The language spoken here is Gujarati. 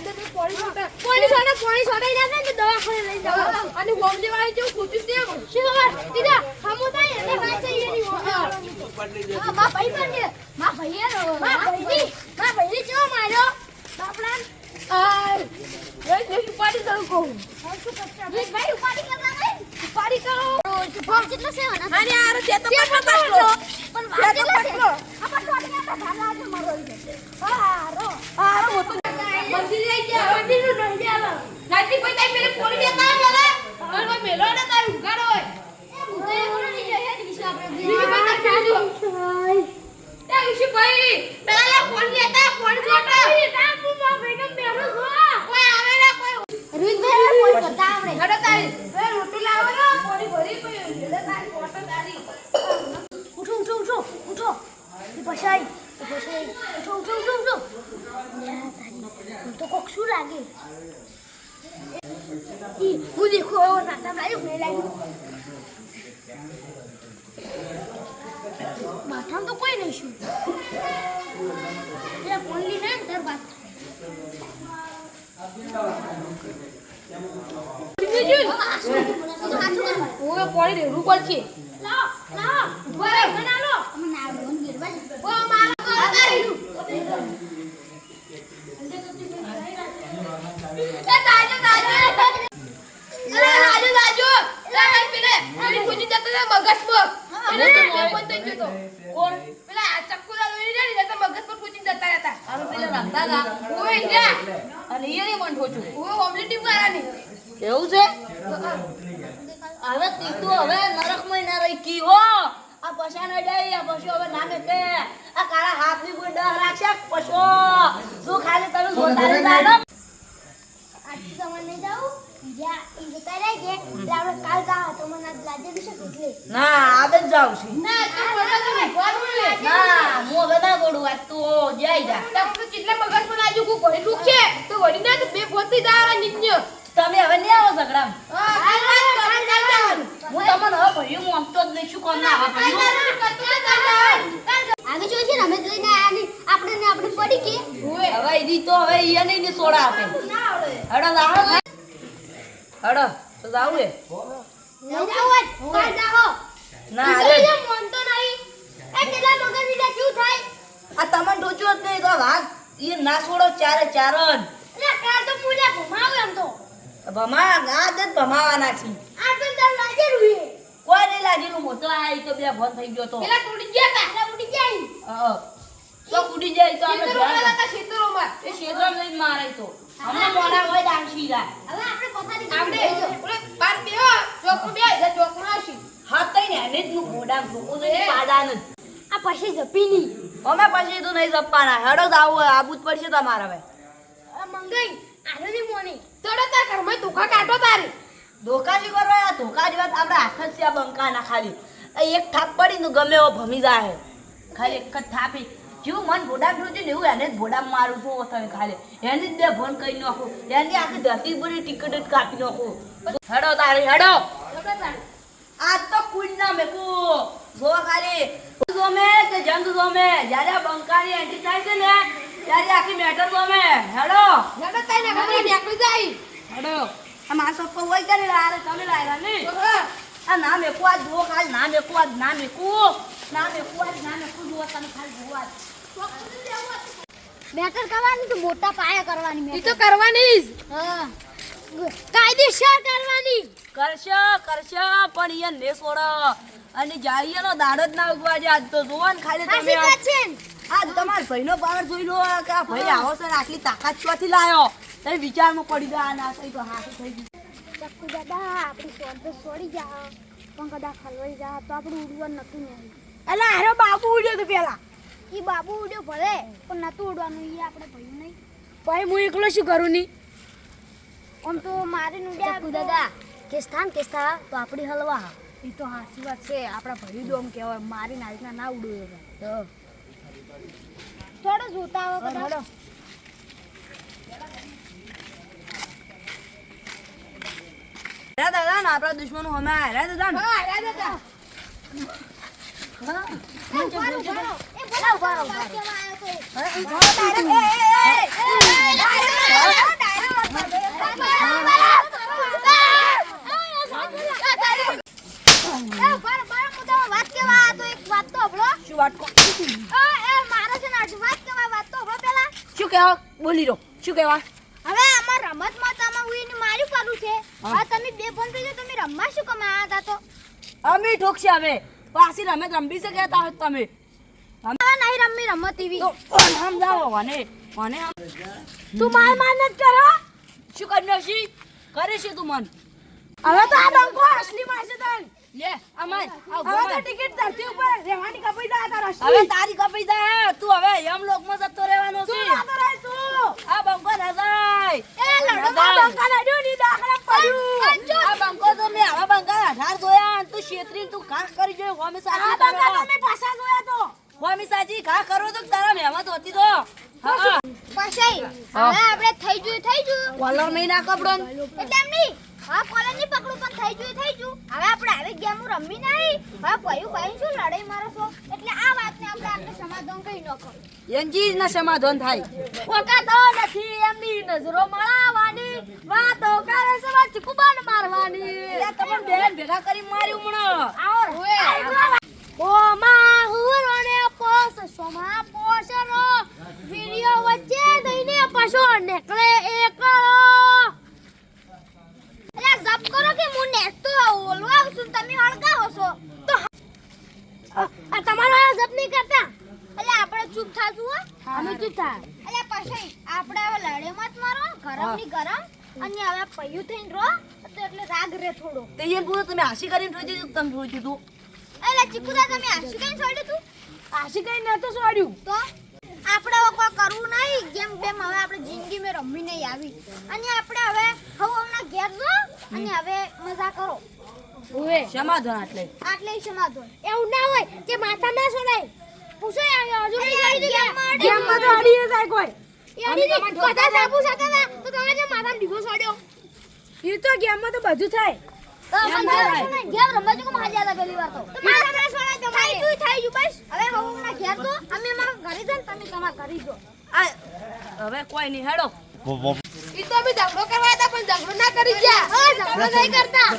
પોલીસવાળા પોલીસવાળા જાવ ને દવાખાને લઈ જાવ. અને બોમ્બે વાળા જેવું ખોટું છે શું ખબર દીદા હમો થાય એટલે વાત છે એની હા. મા ભાઈ પણ છે. મા ભાઈ યાર મા ભાઈ મા ભાઈ જો માર્યો? બાપડા આ એ જે ઉપાડી કરું કહું. ભાઈ ઉપાડી કરવા નહીં ઉપાડી કરો. ભાવ કેટલો છે અરે યાર તે તો પણ પાછો પણ ભાવ કેટલો છે? આ પાછો આપણે ભાગ આજે મારો છે. હા રો હા રો મંદિર લઈ ગયા મંદિરનું નહીં જાવ નાતી કોઈ તાઈ મેરે પોલી બે કામ લાગે અને કોઈ તો કોક શું લાગે હું દેખો નાસ્તા લાગ્યું નહીં લાગ્યું માથામાં તો કોઈ નહીં શું એટલે ફોન લઈને આવે તાર વાત પડી રેડું પડશે લાવ લાવ બરાબર કોણ? પેલા ચક્કુ દાદો રહી કી હો. આ પશા ન આ પશુ હવે નામે કે આ કાળા હાથની કોઈ ડર રાખશે? પશુ શું ખાલી તમે ના આદ જ જાવ છે. ના હું હવે ના ગોડું આજ તો જાય જા. તમે કેટલા મગજ પણ આજુ કુ ઘોડી દુખ છે તો ઘોડી ના બે ગોતી દારા નિજ્ઞ તમે હવે નહીં આવો ઝઘડા હું તમને હવે ભર્યું હું અમતો જ નહીં શું કોમ ના આવે આગળ જોઈએ છે ને અમે જોઈને આપણે ને આપણે પડી કે. હવે એ તો હવે એને સોડા આપે. હડો લાવો. હડો તો જાવ એ લઈ જાવ જ કાલ જાઓ. ના અરે મન તો નહીં. એ કેટલા મગજ લીધા શું થાય? આ તમને ટોચ્યો જ નહીં તો વાઘ એ ના છોડો ચારે ચારણ. એટલે કા તો મુલે ભમાવ એમ તો. ભમા આ જ ભમાવાના છે. આ તો તાર લાગે રૂએ કોઈ નહીં લાગેલું મોટો આ તો બે ફોન થઈ ગયો તો. પેલા તૂટી ગયા પહેલા તૂટી ઉડી જાય. અ, તો ઉડી જાય તો અમે ખેતરોમાં. એ ક્ષેત્રમાં જઈને મારે તો. હમણાં મોડા હોય દાંશી જાય હવે આપણે પથારી આપણે ઓલે બાર બેહો, ચોકમાં બે, એટલે ચોકમાં આવશે. હાથ થઈને એને જ નું ઘોડા તો પાડા ન આ પછી જપીની અમે પછી તો નહીં જપવાના. હેડો જ આવું આબુ જ પડશે તમારે હવે. આ મંગાઈ આનો ની મોની. તોડો તાર ઘરમાં ધોકા કાઢો તારી. ધોકા જ કરવા આ ધોકા જ વાત આપણે હાથ જ છે આ બંકાના ખાલી. એક થાપ પડી ને ગમે એવો ભમી જાય ખાલી એક જ થાપી. જેવું મન ભોડા છે ને એવું એને જ ભોડા મારું છું તમે ખાલે એને જ બે ભણ કરી નાખો. એની આખી ધરતી બધી ટિકિટ જ કાપી નાખો. હેડો તારી હેડો. આ તો કુંજ ના મેકુ. જો ખાલી. જોમે કે જંગ જોમે જ્યારે આ બંકાની એન્ટ્રી થાય છે ને ત્યારે આખી મેટર જોમે હેડો. હેડો કઈ ને ઘરમાં નીકળી જાય. હેડો. આ માસો પર હોય કરે તમે લાયરા નહીં. આ ના મેકુ આ જો ખાલી ના મેકુ આ ના મેકું. બેટર કરવાની તો મોટા પાયા કરવાની મેટર? તો કરવાની જ. હા. કાયદેસર કરવાની. કરશો કરશો પણ એ ને છોડો. અને જાઈએ નો દાડો જ ના ઉગવા આજ તો જુઓ ને ખાલી તમે આ તમાર ભાઈનો પાવર જોઈ લો કે આ ભાઈ આવો સર આટલી તાકાત ક્યાંથી લાયો? તમે વિચારમાં પડી ગયા ના થઈ તો હાથું થઈ ગયું. ચક્કુ દાદા આપણી સોળ તો છોડી જા. પણ કદાચ ખલવાઈ જા તો આપણું ઉડવાનું નતું નહીં. એટલે હારો બાપુ ઉડ્યો તો પેલા. એ બાબુ ઉડ્યો ભલે પણ નતું ઉડવાનું એ આપણે ભયું નહીં. ભાઈ હું એકલો શું કરું નહીં આમ તો મારી ચક્કુ દાદા કેસ્થાન કેસ્થા તો આપણી હલવા. એ તો સાચી વાત છે આપણા ભરી એમ કહેવાય મારી નાજના ના ઉડ્યો તો. થોડો જોતા આવો કદાચ દાદા દાદા ને આપણા દુશ્મનો હમે રે દાદા દાદા. બોલી રહો. શું કહેવા? હવે આમાં રમતમાં તમે ઉઈને મારી પાડું છે. હવે તમે બે ફોન પે તમે રમવા શું કમાયા હતા તો? અમે ઠોકશે અમે. પાછી રમત રમવી છે કહેતા હોય તમે. નહીં રમી રમત એવી સમજાવો મને મને તું માર માર ન કરો? શું કરી કરે છે તું મન. હવે તો આ ડંકો અસલી માં છે તન. લે અમાર હવે તો ટિકિટ ધરતી ઉપર રહેવાની કપાઈ જાય તારા હવે તારી કપી જાય તું હવે યમ લોકમાં જતો રહેવાનો છે તું આતો રહે તું આ બંકો ના જાય એ લડો ના જાય. બંકા લડ્યો ની દાખલા પડ્યું આ બંકો તો મેં આવા બંકા અઢાર જોયા અને તું છેતરી તું ઘાસ હોમી સાજી બંકા કરો. તમે પાછા જોયા તો. હોમી સાજી ઘા કરો તો તારા મહેમત હોતી તો. પાછા હવે આપણે થઈ ગયું થઈ ગયું. કોલર નહીં ના કપડો એટલે એમ નહીં. હા કોલેજની પકડું પણ થઈ ગયું થઈ ગયું. હવે આપણે આવી ગેમ રમી નહીં. હવે કયું કયું શું લડાઈ મારો છો? એટલે આ વાતને આપણે આપણે સમાધાન કરી નાખો એનજી ના સમાધાન થાય. ઓકાતો નથી એમની નજરો મળાવાની વાતો કરે છે વાત કુબાન મારવાની. એટલે તમને બેન ભેગા કરી માર્યું હમણાં આવો ઓ માં હુરો ને પોસ સોમા પોસરો વિડિયો વચ્ચે દઈને પાછો નીકળે એકલો અરે જપ કરો કે હું નેસ્તો ઓલવા છું તમે હળગાવો છો તો આ તમારો આ જપ નહીં કરતા એટલે આપણે ચૂપ થા જુઓ. અમે ચૂપ થા. એટલે પછી આપણે હવે લડે મત મારો. ગરમની ગરમ. અને હવે પૈયું થઈને રહો. તો એટલે રાગ રે થોડો. તે એમ પૂરો તમે હાસી કરીને દીધું તમે જોઈ દીધું એટલે ચીકુદા તમે આશી કઈ છોડ્યું તું? આશી કઈ નતો છોડ્યું તો? આપણે હવે કોઈ કરવું નહીં. જેમ બેમ હવે આપણે જિંદગી મેં રમી નહીં આવી. અને આપણે હવે હવે હમણાં ઘેર જો. અને હવે મજા કરો. સમાધાન આટલે. આટલે સમાધાન એવું ના હોય કે માથા ના સોડાય. ગઈ માં તો અડી જાય કોઈ. તમારે બધા સાબુ સકા તો તમારે માથા ડીગો સોડ્યો. એ તો ગેમમાં તો બધું થાય. ગેમ ના થાય. ગેમ રમવા જો માં જ્યાદા પહેલી વાર તો. માથા ના સોડાય તમારે. થઈ ગયું થઈ ગયું બસ. હવે હવે હમણાં ઘેર તો અમે અમારા ઘરે જઈને તમે તમારા ઘરે જો આ હવે કોઈ નહીં હેડો. ઈ તો બી ઝઘડો કરવા હતા પણ ઝઘડો ના કરી ગયા. ઝઘડો નહીં કરતા.